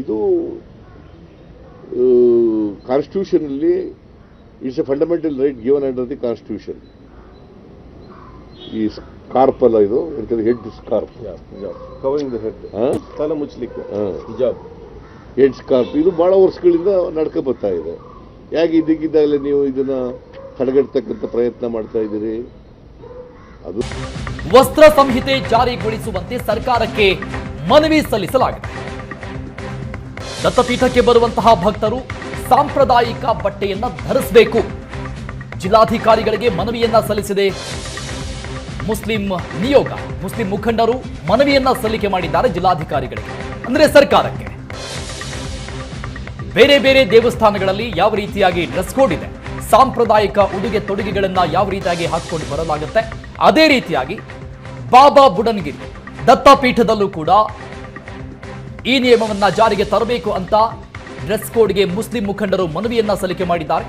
ಇದು ಕಾನ್ಸ್ಟಿಟ್ಯೂಷನಲ್ಲಿ it's a fundamental right given under the constitution ಈ scarf ಅಲ್ಲ ಇದು head scarf covering the head ತಲೆ ಮುಚ್ಚಲಿಕ್ಕೆ ಹಿಜಾಬ್. ಹೆಡ್ ಸ್ಕಾರ್ಪ್ ಇದು ಬಹಳ ವರ್ಷಗಳಿಂದ ನಡ್ಕೊ ಬರ್ತಾ ಇದೆ. ಯಾಕೆ ಇದಕ್ಕಿದ್ದಾಗಲೇ ನೀವು ಇದನ್ನ ತಡೆಗಟ್ಟತಕ್ಕಂಥ ಪ್ರಯತ್ನ ಮಾಡ್ತಾ ಇದ್ದೀರಿ? ಅದು ವಸ್ತ್ರ ಸಂಹಿತೆ ಜಾರಿಗೊಳಿಸುವಂತೆ ಸರ್ಕಾರಕ್ಕೆ ಮನವಿ ಸಲ್ಲಿಸಲಾಗಿದೆ. ದತ್ತಪೀಠಕ್ಕೆ ಬರುವಂತಹ ಭಕ್ತರು ಸಾಂಪ್ರದಾಯಿಕ ಬಟ್ಟೆಯನ್ನ ಧರಿಸಬೇಕು. ಜಿಲ್ಲಾಧಿಕಾರಿಗಳಿಗೆ ಮನವಿಯನ್ನ ಸಲ್ಲಿಸಿದೆ. ಮುಸ್ಲಿಂ ನಿಯೋಗ, ಮುಸ್ಲಿಂ ಮುಖಂಡರು ಮನವಿಯನ್ನ ಸಲ್ಲಿಕೆ ಮಾಡಿದ್ದಾರೆ ಜಿಲ್ಲಾಧಿಕಾರಿಗಳಿಗೆ. ಅಂದ್ರೆ ಸರ್ಕಾರಕ್ಕೆ. ಬೇರೆ ಬೇರೆ ದೇವಸ್ಥಾನಗಳಲ್ಲಿ ಯಾವ ರೀತಿಯಾಗಿ ಡ್ರೆಸ್ ಕೋಡ್ ಇದೆ, ಸಾಂಪ್ರದಾಯಿಕ ಉಡುಗೆ ತೊಡುಗೆಗಳನ್ನ ಯಾವ ರೀತಿಯಾಗಿ ಹಾಕಿಕೊಂಡು ಬರಲಾಗುತ್ತೆ, ಅದೇ ರೀತಿಯಾಗಿ ಬಾಬಾ ಬುಡನ್ಗಿರಿ. ದತ್ತಪೀಠದಲ್ಲೂ ಕೂಡ ಈ ನಿಯಮವನ್ನ ಜಾರಿಗೆ ತರಬೇಕು ಅಂತ ಡ್ರೆಸ್ ಕೋಡ್ಗೆ ಮುಸ್ಲಿಂ ಮುಖಂಡರು ಮನವಿಯನ್ನ ಸಲ್ಲಿಕೆ ಮಾಡಿದ್ದಾರೆ.